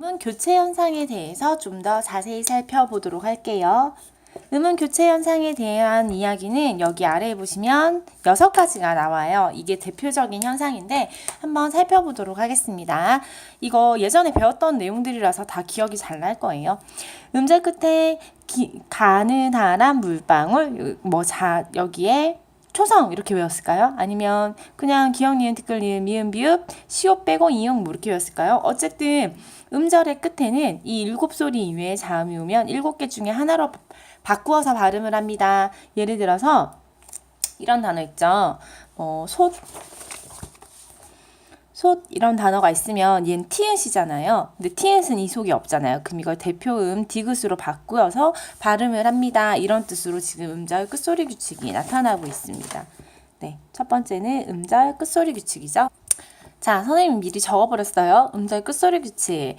음은 교체 현상에 대해서 좀 더 자세히 살펴보도록 할게요. 음은 교체 현상에 대한 이야기는 여기 아래에 보시면 여섯 가지가 나와요. 이게 대표적인 현상인데 한번 살펴보도록 하겠습니다. 이거 예전에 배웠던 내용들이라서 다 기억이 잘 날 거예요. 음절 끝에 기, 가느다란 물방울 뭐 자 여기에 초성 이렇게 외웠을까요? 아니면 그냥 기억 니은 티끌 니은 미음 비읍 시옷 빼고 이응 뭐 이렇게 외웠을까요? 어쨌든 음절의 끝에는 이 일곱 소리 이외에 자음이 오면 일곱 개 중에 하나로 바꾸어서 발음을 합니다. 예를 들어서 이런 단어 있죠. 뭐 솥, 솥 이런 단어가 있으면 얘는 티읕이잖아요. 근데 티읕은 이 속이 없잖아요. 그럼 이걸 대표음 디귿으로 바꾸어서 발음을 합니다. 이런 뜻으로 지금 음절 끝소리 규칙이 나타나고 있습니다. 네, 첫 번째는 음절 끝소리 규칙이죠. 자, 선생님 미리 적어버렸어요. 음절 끝소리 규칙.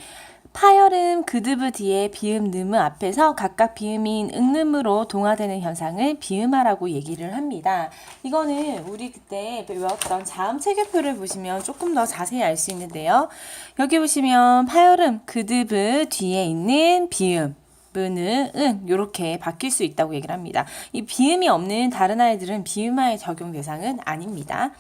파열음 그드브 뒤에 비음 느무 앞에서 각각 비음인 응름으로 동화되는 현상을 비음화라고 얘기를 합니다. 이거는 우리 그때 외웠던 자음 체계표를 보시면 조금 더 자세히 알 수 있는데요. 여기 보시면 파열음 그드브 뒤에 있는 비음 은은 은 이렇게 바뀔 수 있다고 얘기를 합니다. 이 비음이 없는 다른 아이들은 비음화의 적용 대상은 아닙니다.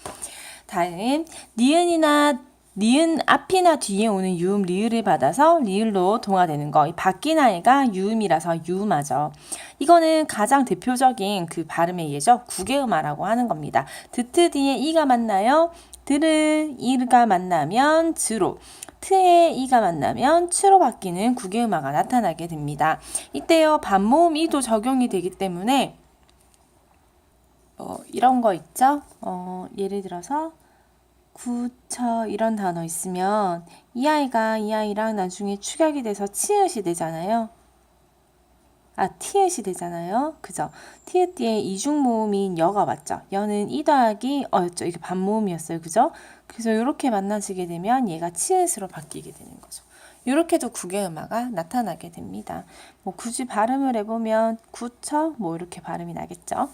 다음 니은이나 니은 앞이나 뒤에 오는 유음 리을을 받아서 리을로 동화되는 거. 이 바뀐 아이가 유음이라서 유음하죠. 이거는 가장 대표적인 그 발음의 예죠. 구개음화라고 하는 겁니다. 드트 뒤에 이가 만나요. 드르 이가 만나면 즈로 트에 이가 만나면 추로 바뀌는 구개음화가 나타나게 됩니다. 이때요 반모음 이도 적용이 되기 때문에 어, 이런 거 있죠. 어, 예를 들어서 구처 이런 단어 있으면 이 아이가 이 아이랑 나중에 축약이 돼서 치읓이 되잖아요. 아, 티읕이 되잖아요. 그죠? 티읕 뒤에 이중 모음인 여가 맞죠? 여는 이 더하기 어였죠. 이게 반모음이었어요. 그죠? 그래서 이렇게 만나지게 되면 얘가 치읓으로 바뀌게 되는 거죠. 이렇게도 구개음화가 나타나게 됩니다. 뭐 굳이 발음을 해보면 구처 뭐 이렇게 발음이 나겠죠.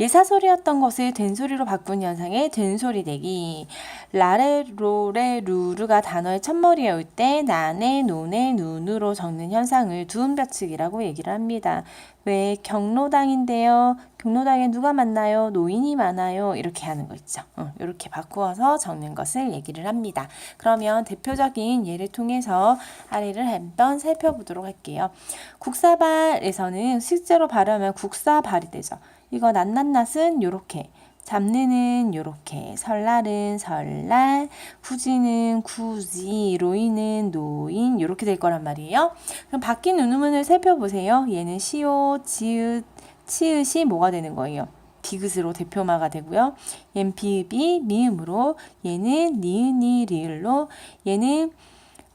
예사소리였던 것을 된소리로 바꾼 현상의 된소리 되기. 라레, 로레, 루르가 단어의 첫머리에 올 때 나네, 노네, 눈으로 적는 현상을 두음벼측이라고 얘기를 합니다. 왜 경로당인데요. 경로당에 누가 많나요? 노인이 많아요. 이렇게 하는 거 있죠. 어, 이렇게 바꾸어서 적는 것을 얘기를 합니다. 그러면 대표적인 예를 통해서 아래를 한번 살펴보도록 할게요. 국사발에서는 실제로 발음하면 국사발이 되죠. 이거 낫낫낫은 요렇게 잡느는 요렇게 설날은 설날 구지는 구지 로이는 노인 요렇게 될 거란 말이에요. 그럼 바뀐 음문을 살펴보세요. 얘는 시오 지읒 치읒이 뭐가 되는 거예요? 디귿으로 대표마가 되고요. 얘는 비읍이 미음으로 얘는 니은이 리을로 얘는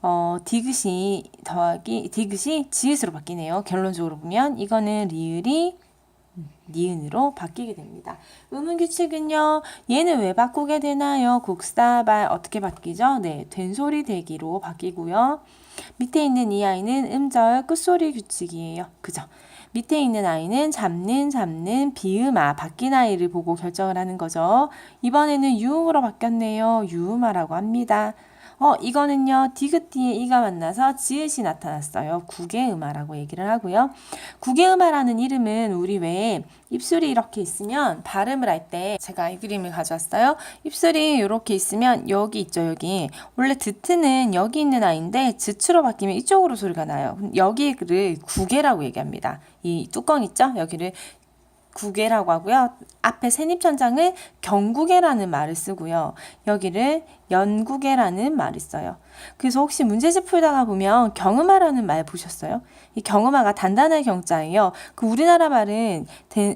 어, 디귿이 더하기 디귿이 지읒으로 바뀌네요. 결론적으로 보면 이거는 리을이 니은으로 바뀌게 됩니다. 음운 규칙은요. 얘는 왜 바꾸게 되나요? 국사발 어떻게 바뀌죠? 네, 된소리 대기로 바뀌고요. 밑에 있는 이 아이는 음절 끝소리 규칙이에요. 그죠? 밑에 있는 아이는 잡는 잡는 비음아 바뀐 아이를 보고 결정을 하는 거죠. 이번에는 유음으로 바뀌었네요. 유음아라고 합니다. 어, 이거는요, 디귿 뒤에 이가 만나서 지읒이 나타났어요. 구개음화라고 얘기를 하고요. 구개음화라는 이름은 우리 왜 입술이 이렇게 있으면 발음을 할 때 제가 이 그림을 가져왔어요. 입술이 이렇게 있으면 여기 있죠, 여기. 원래 드트는 여기 있는 아이인데 즈추로 바뀌면 이쪽으로 소리가 나요. 여기를 구개라고 얘기합니다. 이 뚜껑 있죠? 여기를 구개라고 하고요. 앞에 세입천장을 경구개라는 말을 쓰고요. 여기를 연구개라는 말을 써요. 그래서 혹시 문제집 풀다가 보면 경음화라는 말 보셨어요? 이 경음화가 단단한 경자예요. 그 우리나라 말은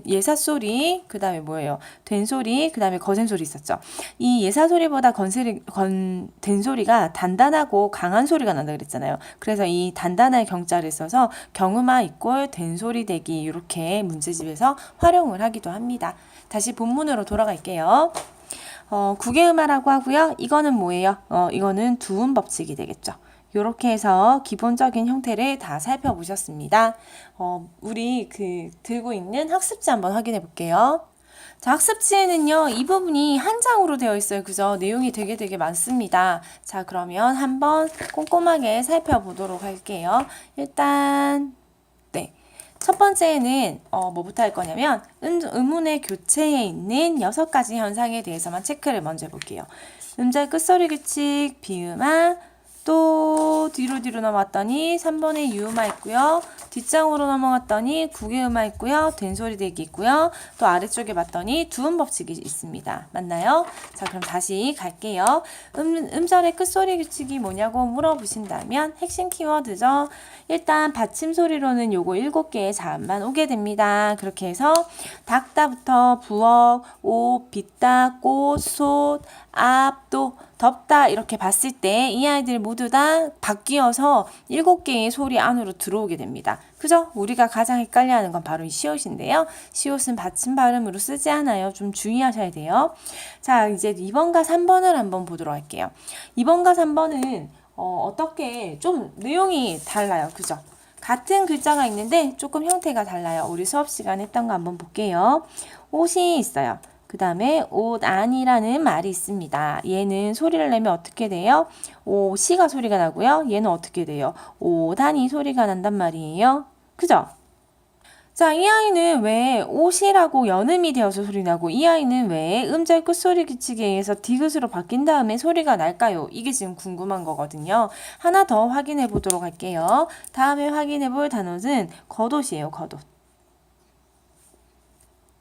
예사소리, 그 다음에 뭐예요? 된소리, 그 다음에 거센소리 있었죠. 이 예사소리보다 건소리, 건, 된소리가 단단하고 강한 소리가 난다 그랬잖아요. 그래서 이 단단한 경자를 써서 경음화 이꼴 된소리 되기 이렇게 문제집에서 활용을 하기도 합니다. 다시 본문으로 돌아갈게요. 어, 구개음화라고 하고요. 이거는 뭐예요? 어, 이거는 두음 법칙이 되겠죠. 이렇게 해서 기본적인 형태를 다 살펴보셨습니다. 어, 우리 그 들고 있는 학습지 한번 확인해 볼게요. 자, 학습지에는요, 이 부분이 한 장으로 되어 있어요. 그죠? 내용이 되게 되게 많습니다. 자, 그러면 한번 꼼꼼하게 살펴보도록 할게요. 일단, 네. 첫 번째는 어, 뭐부터 할 거냐면 음, 의문의 교체에 있는 여섯 가지 현상에 대해서만 체크를 먼저 해볼게요. 음절 끝소리 규칙, 비음화, 또 뒤로 뒤로 넘어갔더니 3번에 유음화 있고요. 뒷장으로 넘어갔더니 국유음화 있고요. 된소리 대기 있고요. 또 아래쪽에 봤더니 두음 법칙이 있습니다. 맞나요? 자 그럼 다시 갈게요. 음, 음절의 끝소리 규칙이 뭐냐고 물어보신다면 핵심 키워드죠. 일단 받침 소리로는 요거 7개의 자음만 오게 됩니다. 그렇게 해서 닥다부터 부엌, 옷, 빗다, 꽃, 솥, 앞, 또 덥다 이렇게 봤을 때 이 아이들 모두 다 바뀌어서 7개의 소리 안으로 들어오게 됩니다. 그죠? 우리가 가장 헷갈려하는 건 바로 이 시옷인데요. 시옷은 받침 발음으로 쓰지 않아요. 좀 주의하셔야 돼요. 자, 이제 2번과 3번을 한번 보도록 할게요. 2번과 3번은 어, 어떻게 좀 내용이 달라요. 그죠? 같은 글자가 있는데 조금 형태가 달라요. 우리 수업 시간에 했던 거 한번 볼게요. 옷이 있어요. 그 다음에 옷 안이라는 말이 있습니다. 얘는 소리를 내면 어떻게 돼요? 오 시가 소리가 나고요. 얘는 어떻게 돼요? 오 단이 소리가 난단 말이에요. 그죠? 자, 이 아이는 왜 옷이라고 연음이 되어서 소리 나고 이 아이는 왜 음절 끝소리 규칙에 의해서 디귿으로 바뀐 다음에 소리가 날까요? 이게 지금 궁금한 거거든요. 하나 더 확인해 보도록 할게요. 다음에 확인해 볼 단어는 겉옷이에요, 겉옷.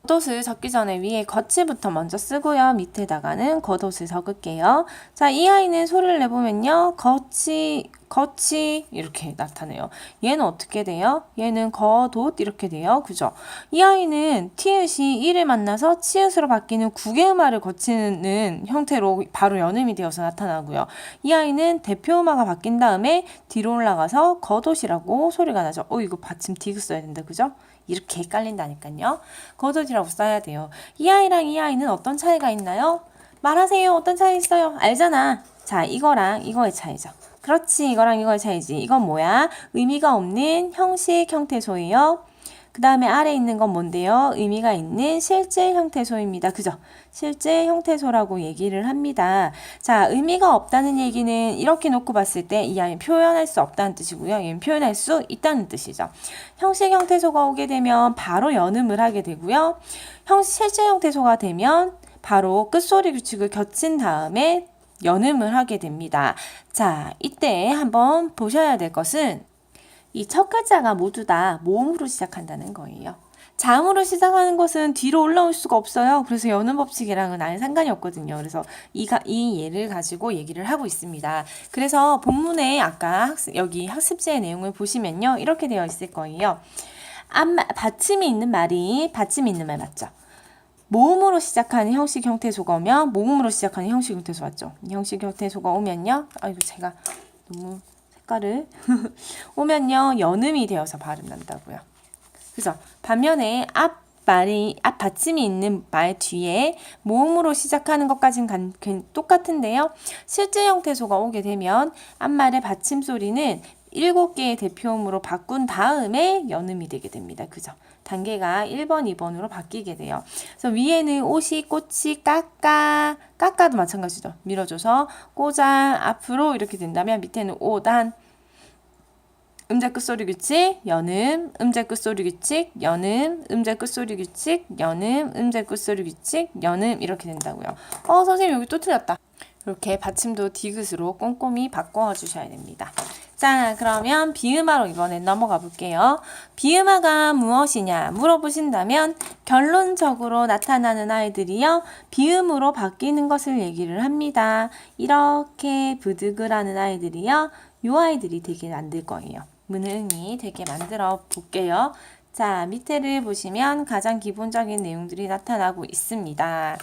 겉옷을 적기 전에 위에 겉이부터 먼저 쓰고요. 밑에다가는 겉옷을 적을게요. 자, 이 아이는 소리를 내보면요. 겉이, 겉이 이렇게 나타내요. 얘는 어떻게 돼요? 얘는 겉옷 이렇게 돼요. 그죠? 이 아이는 티읕이 이를 만나서 치읕으로 바뀌는 국외음화를 거치는 형태로 바로 연음이 되어서 나타나고요. 이 아이는 대표음화가 바뀐 다음에 뒤로 올라가서 겉옷이라고 소리가 나죠. 어, 이거 받침 디귿 써야 된다. 그죠? 이렇게 헷갈린다니까요. 겉옷이라고 써야 돼요. 이 아이랑 이 아이는 어떤 차이가 있나요? 말하세요. 어떤 차이 있어요? 알잖아. 자, 이거랑 이거의 차이죠. 그렇지. 이거랑 이거의 차이지. 이건 뭐야? 의미가 없는 형식 형태소예요. 그 다음에 아래 있는 건 뭔데요? 의미가 있는 실제 형태소입니다. 그죠? 실제 형태소라고 얘기를 합니다. 자, 의미가 없다는 얘기는 이렇게 놓고 봤을 때이 아이는 표현할 수 없다는 뜻이고요. 얘는 표현할 수 있다는 뜻이죠. 형식 형태소가 오게 되면 바로 연음을 하게 되고요. 형, 실제 형태소가 되면 바로 끝소리 규칙을 겹친 다음에 연음을 하게 됩니다. 자, 이때 한번 보셔야 될 것은 이 첫 글자가 모두 다 모음으로 시작한다는 거예요. 자음으로 시작하는 것은 뒤로 올라올 수가 없어요. 그래서 연음 법칙이랑은 아예 상관이 없거든요. 그래서 이 가, 이 예를 가지고 얘기를 하고 있습니다. 그래서 본문에 아까 학습, 여기 학습지의 내용을 보시면요. 이렇게 되어 있을 거예요. 앞마, 받침이 있는 말이 받침이 있는 말 맞죠? 모음으로 시작하는 형식 형태소가 오면 모음으로 시작하는 형식 형태소 맞죠? 이 형식 형태소가 오면요. 아이고 제가 너무 색깔을 오면요 연음이 되어서 발음 난다고요. 그죠? 반면에 앞 말이 앞 받침이 있는 말 뒤에 모음으로 시작하는 것까지는 간- 그- 똑같은데요. 실제 형태소가 오게 되면 앞말의 받침 소리는 일곱 개의 대표음으로 바꾼 다음에 연음이 되게 됩니다. 그죠? 단계가 1번, 2번으로 바뀌게 돼요. 그래서 위에는 옷이, 꽃이, 깎아, 깎아도 마찬가지죠. 밀어줘서 꽂아, 앞으로 이렇게 된다면 밑에는 오단, 음절 끝소리 규칙, 연음, 음절 끝소리 규칙, 연음, 음절 끝소리 규칙, 연음, 음절 끝소리 규칙, 연음 이렇게 된다고요. 어, 선생님 여기 또 틀렸다. 이렇게 받침도 디귿으로 꼼꼼히 바꿔 주셔야 됩니다. 자, 그러면 비음화로 이번엔 넘어가 볼게요. 비음화가 무엇이냐 물어보신다면 결론적으로 나타나는 아이들이요. 비음으로 바뀌는 것을 얘기를 합니다. 이렇게 부득을 하는 아이들이요. 요 아이들이 되게 만들 거예요. 문흥이 되게 만들어 볼게요. 자, 밑에를 보시면 가장 기본적인 내용들이 나타나고 있습니다.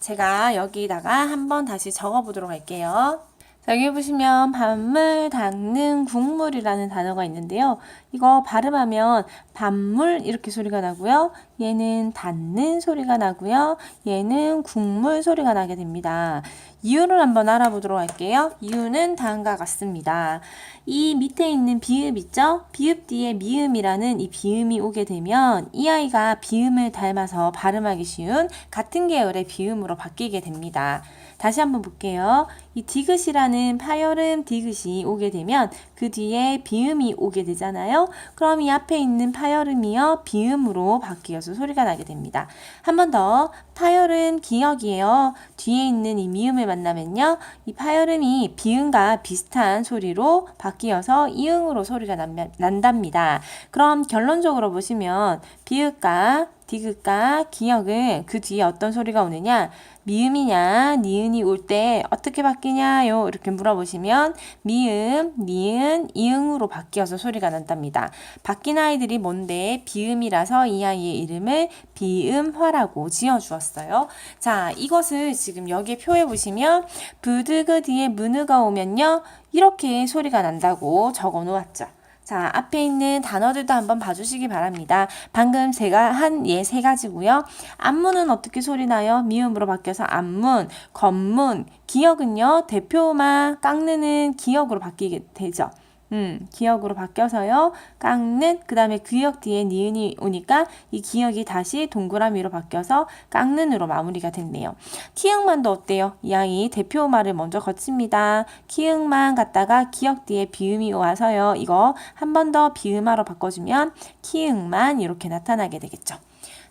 제가 여기다가 한번 다시 적어 보도록 할게요. 자, 여기 보시면 밥물, 닦는, 국물이라는 단어가 있는데요. 이거 발음하면 밥물 이렇게 소리가 나고요. 얘는 닿는 소리가 나고요. 얘는 국물 소리가 나게 됩니다. 이유를 한번 알아보도록 할게요. 이유는 다음과 같습니다. 이 밑에 있는 비읍 있죠? 비읍 뒤에 미음이라는 이 비음이 오게 되면 이 아이가 비음을 닮아서 발음하기 쉬운 같은 계열의 비음으로 바뀌게 됩니다. 다시 한번 볼게요. 이 디귿이라는 파열음 디귿이 오게 되면 그 뒤에 비음이 오게 되잖아요. 그럼 이 앞에 있는 파열음이요 비음으로 바뀌어서 소리가 나게 됩니다. 한 번 더 파열음 기억이에요. 뒤에 있는 이 미음을 만나면요. 이 파열음이 비음과 비슷한 소리로 바뀌어서 이응으로 소리가 난, 난답니다. 그럼 결론적으로 보시면 비읍과 디귿과 기억은 그 뒤에 어떤 소리가 오느냐? 미음이냐, 니은이 올 때 어떻게 바뀌냐요? 이렇게 물어보시면 미음, 니은, 이응으로 바뀌어서 소리가 난답니다. 바뀐 아이들이 뭔데 비음이라서 이 아이의 이름을 비음화라고 지어주었어요. 자, 이것을 지금 여기에 표해 보시면 부드그 뒤에 문으가 오면요. 이렇게 소리가 난다고 적어 놓았죠. 자, 앞에 있는 단어들도 한번 봐주시기 바랍니다. 방금 제가 한 예 세 가지고요. 안문은 어떻게 소리 나요? 미음으로 바뀌어서 안문, 건문, 기억은요. 대표만 깎는 기억으로 바뀌게 되죠. 음, 기억으로 바뀌어서요. 깎는 그 다음에 귀역 뒤에 니은이 오니까 이 기억이 다시 동그라미로 바뀌어서 깎는으로 마무리가 됐네요. 키읔만도 어때요? 이 아이 대표 말을 먼저 거칩니다. 키읔만 갔다가 기억 뒤에 비음이 와서요. 이거 한 번 더 비음화로 바꿔주면 키읔만 이렇게 나타나게 되겠죠.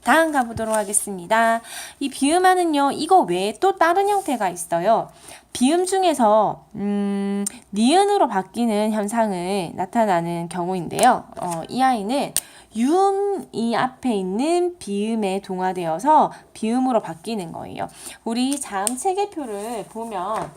다음 가보도록 하겠습니다. 이 비음화는요, 이거 외에 또 다른 형태가 있어요. 비음 중에서 음, 니은으로 바뀌는 현상을 나타나는 경우인데요. 어, 이 아이는 유음이 앞에 있는 비음에 동화되어서 비음으로 바뀌는 거예요. 우리 자음 체계표를 보면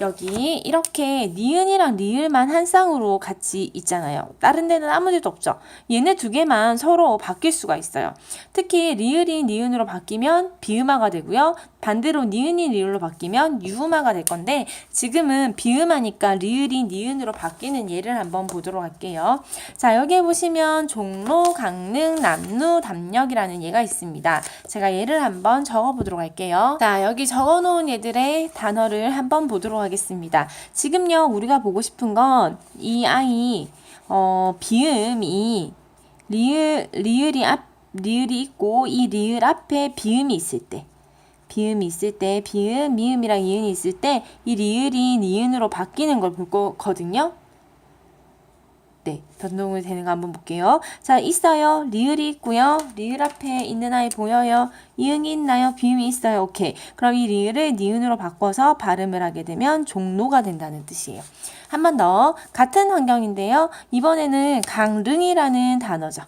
여기 이렇게 니은이랑 리을만 한 쌍으로 같이 있잖아요. 다른 데는 아무 데도 없죠. 얘네 두 개만 서로 바뀔 수가 있어요. 특히 리을이 니은으로 바뀌면 비음화가 되고요. 반대로 니은이 리을로 바뀌면 유음화가 될 건데 지금은 비음하니까 리을이 니은으로 바뀌는 예를 한번 보도록 할게요. 자 여기에 보시면 종로, 강릉, 남루, 담력이라는 예가 있습니다. 제가 예를 한번 적어보도록 할게요. 자 여기 적어놓은 예들의 단어를 한번 보도록 하겠습니다. 지금요 우리가 보고 싶은 건 이 아이 어, 비음이 리을 리을이 앞 리을이 있고 이 리을 앞에 비음이 있을 때 비음이 있을 때 비음, 미음이랑 이은이 있을 때 이 리을이 니은으로 바뀌는 걸 볼 거거든요. 네, 변동이 되는 거 한번 볼게요. 자, 있어요. 리을이 있고요. 리을 앞에 있는 아이 보여요. 이응이 있나요? 비음이 있어요. 오케이. 그럼 이 리을을 니은으로 바꿔서 발음을 하게 되면 종로가 된다는 뜻이에요. 한 번 더. 같은 환경인데요. 이번에는 강릉이라는 단어죠.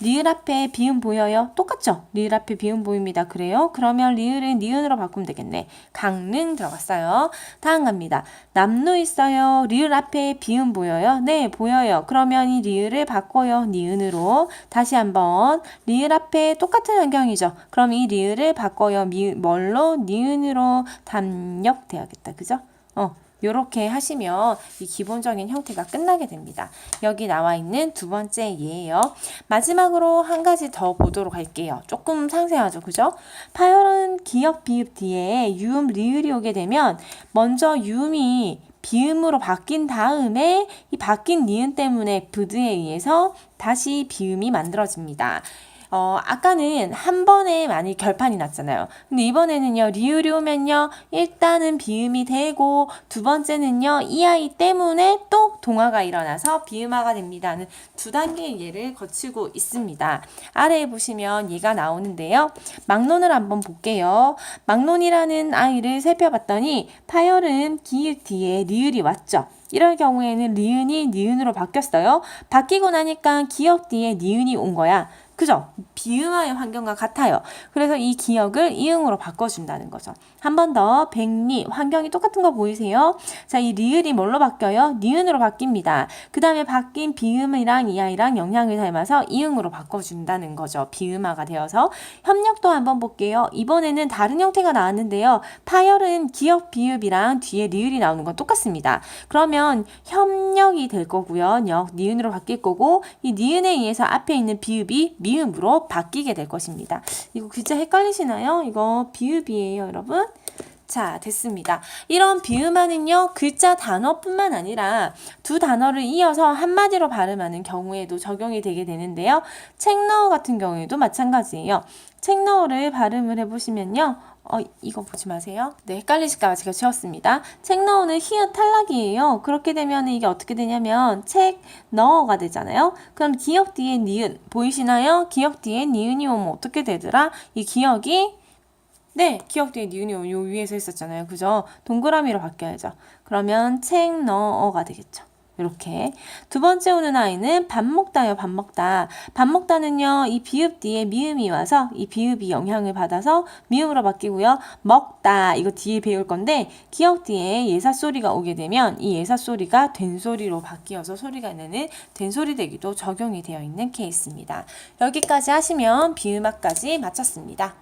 리을 앞에 비음 보여요? 똑같죠? 리을 앞에 비음 보입니다. 그래요? 그러면 리을은 니은으로 바꾸면 되겠네. 강릉 들어갔어요. 다음 갑니다. 남루 있어요. 리을 앞에 비음 보여요? 네, 보여요. 그러면 이 리을을 바꿔요. 니은으로. 다시 한번. 리을 앞에 똑같은 환경이죠. 그럼 이 리을을 바꿔요. 미, 뭘로? 니은으로 담력돼야겠다. 그죠? 어. 요렇게 하시면 이 기본적인 형태가 끝나게 됩니다. 여기 나와 있는 두 번째 예예요. 마지막으로 한 가지 더 보도록 할게요. 조금 상세하죠. 그죠? 파열은 기역 비읍 뒤에 유음 리을이 오게 되면 먼저 유음이 비음으로 바뀐 다음에 이 바뀐 니은 때문에 부드에 의해서 다시 비음이 만들어집니다. 어, 아까는 한 번에 많이 결판이 났잖아요. 근데 이번에는요, 리을이 오면요, 일단은 비음이 되고, 두 번째는요, 이 아이 때문에 또 동화가 일어나서 비음화가 됩니다는 두 단계의 예를 거치고 있습니다. 아래에 보시면 얘가 나오는데요. 막론을 한번 볼게요. 막론이라는 아이를 살펴봤더니, 파열은 기획 뒤에 리을이 왔죠. 이럴 경우에는 리은이 니은으로 바뀌었어요. 바뀌고 나니까 기억 뒤에 니은이 온 거야. 그죠? 비음화의 환경과 같아요. 그래서 이 기억을 이응으로 바꿔준다는 거죠. 한 번 더, 백리, 환경이 똑같은 거 보이세요? 자, 이 리을이 뭘로 바뀌어요? 니은으로 바뀝니다. 그 다음에 바뀐 비음이랑 이 아이랑 영향을 닮아서 이응으로 바꿔준다는 거죠. 비음화가 되어서. 협력도 한번 볼게요. 이번에는 다른 형태가 나왔는데요. 파열은 기억 비읍이랑 뒤에 리을이 나오는 건 똑같습니다. 그러면 협력이 될 거고요. 역, 니은으로 바뀔 거고, 이 니은에 의해서 앞에 있는 비읍이 미 음으로 바뀌게 될 것입니다. 이거 글자 헷갈리시나요? 이거 비읍이에요, 여러분. 자, 됐습니다. 이런 비음화는요, 글자 단어뿐만 아니라 두 단어를 이어서 한마디로 발음하는 경우에도 적용이 되게 되는데요. 책너어 같은 경우에도 마찬가지예요. 책너어를 발음을 해보시면요. 어, 이거 보지 마세요. 네, 헷갈리실까봐 제가 지웠습니다. 책너어는 히읗 탈락이에요. 그렇게 되면 이게 어떻게 되냐면 책너어가 되잖아요. 그럼 기억 뒤에 니은 보이시나요? 기억 뒤에 니은이 오면 어떻게 되더라? 이 기억이 네, 기억 뒤에 니은이 요 위에서 했었잖아요. 그죠? 동그라미로 바뀌어야죠. 그러면 책너어가 되겠죠. 이렇게 두 번째 오는 아이는 밥 먹다요, 밥 먹다. 밥 먹다는요, 이 비읍 뒤에 미음이 와서 이 비읍이 영향을 받아서 미음으로 바뀌고요. 먹다 이거 뒤에 배울 건데 기억 뒤에 예사 소리가 오게 되면 이 예사 소리가 된 소리로 바뀌어서 소리가 내는 된 소리 되기도 적용이 되어 있는 케이스입니다. 여기까지 하시면 비음학까지 마쳤습니다.